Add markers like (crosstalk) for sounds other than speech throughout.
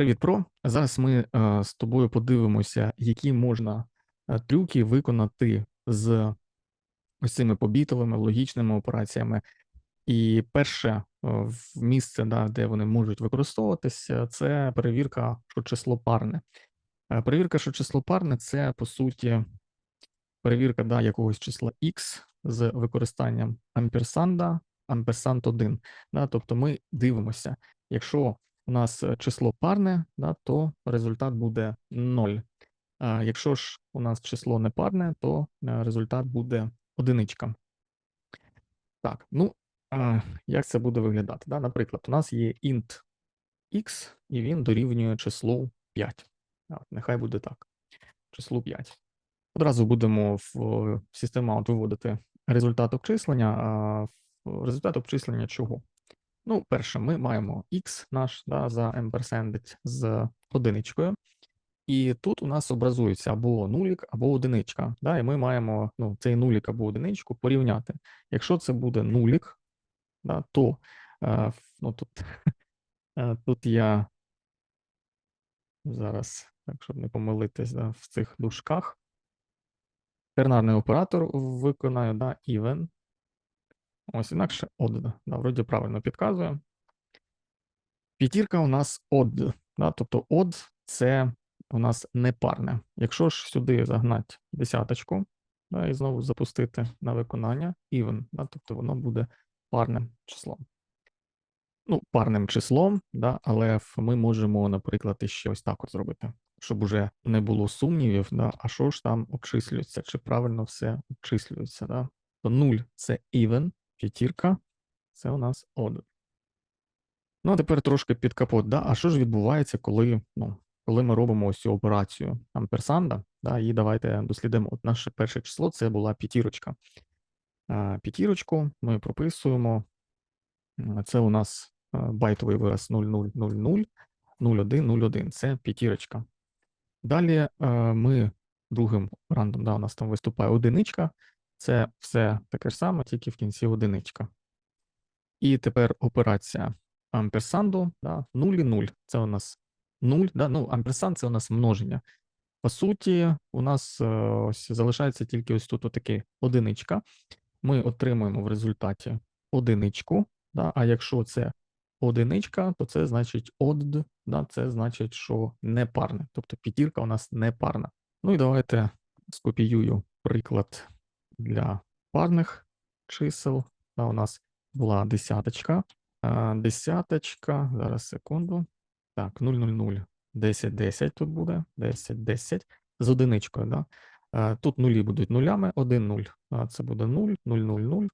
Привіт, Про. Зараз ми е, з тобою подивимося, які можна е, трюки виконати з ось цими побітовими логічними операціями. І перше е, місце, да, де вони можуть використовуватися, це перевірка, що число парне. Е, Перевірка, що число парне, це по суті перевірка да, якогось числа x з використанням амперсанда, амперсанд 1. Да, тобто ми дивимося, якщо у нас е, число парне, да, то результат буде 0. А якщо ж у нас число не парне, то е, результат буде одиничка. Так, ну а, як це буде виглядати? Да? Наприклад, у нас є int x, і він дорівнює числу 5. От Нехай буде так. Числу 5. Одразу будемо в систему out виводити результат обчислення. А результат обчислення чого? Ну, перше, ми маємо x наш да, за ampersand з одиничкою. І тут у нас образується або нулік, або одиничка. Да, І ми маємо ну, цей нулік або одиничку порівняти. Якщо це буде нулік, да, то е, ну, тут, (laughs) е, тут я зараз, так, щоб не помилитись да, в цих дужках, тернарний оператор виконаю да, even. Ось інакше odd. Да, вроді правильно підказує. П'ятірка у нас odd, да, тобто odd – це у нас непарне. Якщо ж сюди загнати десяточку, да, і знову запустити на виконання even, да, тобто воно буде парним числом. Ну, парним числом, да, але ми можемо, наприклад, іще ось так от зробити, щоб уже не було сумнівів, да, а що ж там обчислюється, чи правильно все обчислюється. Да. То 0 – це even, п'ятірка – це у нас odd. Ну, а тепер трошки під капот. Да? А що ж відбувається, коли, ну, коли ми робимо ось цю операцію амперсанда? Да? І давайте дослідимо. От наше перше число це була п'ятірочка. П'ятірочку ми прописуємо. Це у нас е, байтовий вираз 0000 0101. Це п'ятірочка. Далі е, ми другим рандом, да, у нас там виступає одиничка. Це все таке ж саме, тільки в кінці одиничка. І тепер операція амперсанду, да, 0 і 0. Це у нас 0, да, ну, амперсанд це у нас множення. По суті, у нас е, ось залишається тільки ось тут отаке одиничка. Ми отримуємо в результаті одиничку, да, а якщо це одиничка, то це значить odd, да, це значить, що не парне. Тобто п'ятірка у нас не парна. Ну і давайте скопіюю приклад для парних чисел. Да, у нас була десяточка. Десяточка, зараз секунду. Так, 000, 10, 10 тут буде, 10, 10 з одиничкою, да? Тут нулі будуть нулями, 1, 0. Це буде 0, 0, 0, 0.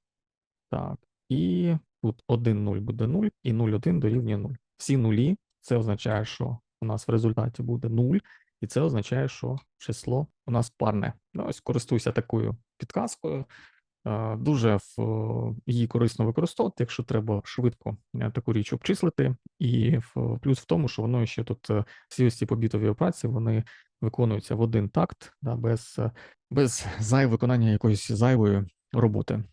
Так, і тут 1, 0 буде 0, і 0, 1 дорівнює 0. Всі нулі, це означає, що у нас в результаті буде 0, і це означає, що число у нас парне. Ну, ось користуюся такою підказкою. Е, Дуже в е, її корисно використовувати, якщо треба швидко е, таку річ обчислити. І в- плюс в тому, що воно ще тут всі ці побітові операції вони виконуються в один такт, да, без, без зай виконання якоїсь зайвої роботи.